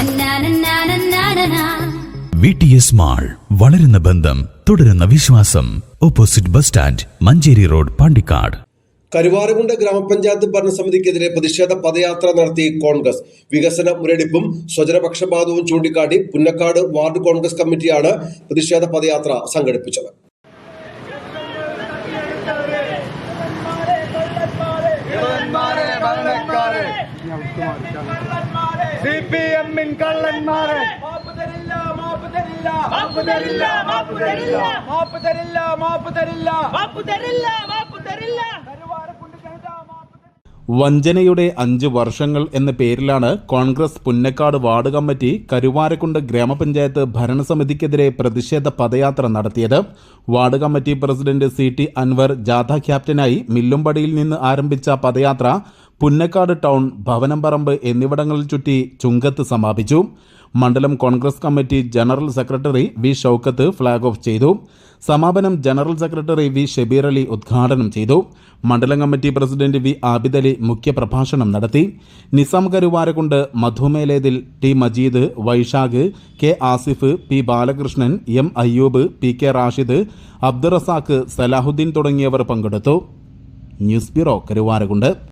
നന്നാനന്നാനന്നാനനാ. V T S mall വളരുന്ന ബന്ധം തുടരുന്ന വിശ്വാസം. Opposite bus stand Manjeri road Pandikkad. Karuvarakundu ഗ്രാമപഞ്ചായത്ത് ഭരണസമിതിക്കെതിരെ പ്രതിഷേധ പദയാത്ര നടത്തി കോൺഗ്രസ്. വികസന മുരടിപ്പും സ്വജനപക്ഷപാതവും ചൂണ്ടിക്കാട്ടി പുന്നക്കാട് വാർഡ് കോൺഗ്രസ് കമ്മിറ്റിയാണ് പ്രതിഷേധ പദയാത്ര സംഘടിപ്പിച്ചത്. സി പി എമ്മിൻ കള്ളന്മാരെ. മാപ്പ് തരില്ല മാപ്പ് തരില്ല മാപ്പ് തരില്ല മാപ്പ് തരില്ല മാപ്പ് തരില്ല മാപ്പ് തരില്ല മാപ്പ് തരില്ല മാപ്പ് വഞ്ചനയുടെ അഞ്ച് വർഷങ്ങൾ എന്ന പേരിലാണ് Congress Punnakkad ward committee Karuvarakundu ഗ്രാമപഞ്ചായത്ത് ഭരണസമിതിക്കെതിരെ പ്രതിഷേധ പദയാത്ര നടത്തിയത്. Ward committee president C T Anwar ജാഥ ക്യാപ്റ്റനായി മില്ലുംപടിയിൽ നിന്ന് ആരംഭിച്ച പദയാത്ര പുന്നക്കാട് ടൗൺ ഭവനംപറമ്പ് എന്നിവിടങ്ങളിൽ ചുറ്റി ചുങ്കത്ത് സമാപിച്ചു. മണ്ഡലം Congress committee general secretary V Shoukath flag off ചെയ്തു. സമാപനം general secretary V Shabeer Ali ഉദ്ഘാടനം ചെയ്തു. മണ്ഡലം committee president V Abid Ali മുഖ്യപ്രഭാഷണം നടത്തി. Nizam Karuvarakundu മധുമേലേതിൽ T Majeed Vaishakh K Asif P Balakrishnan M Ayyub P K Rashid Abdurazak Salahuddin തുടങ്ങിയവർ പങ്കെടുത്തു. News bureau Karuvarakundu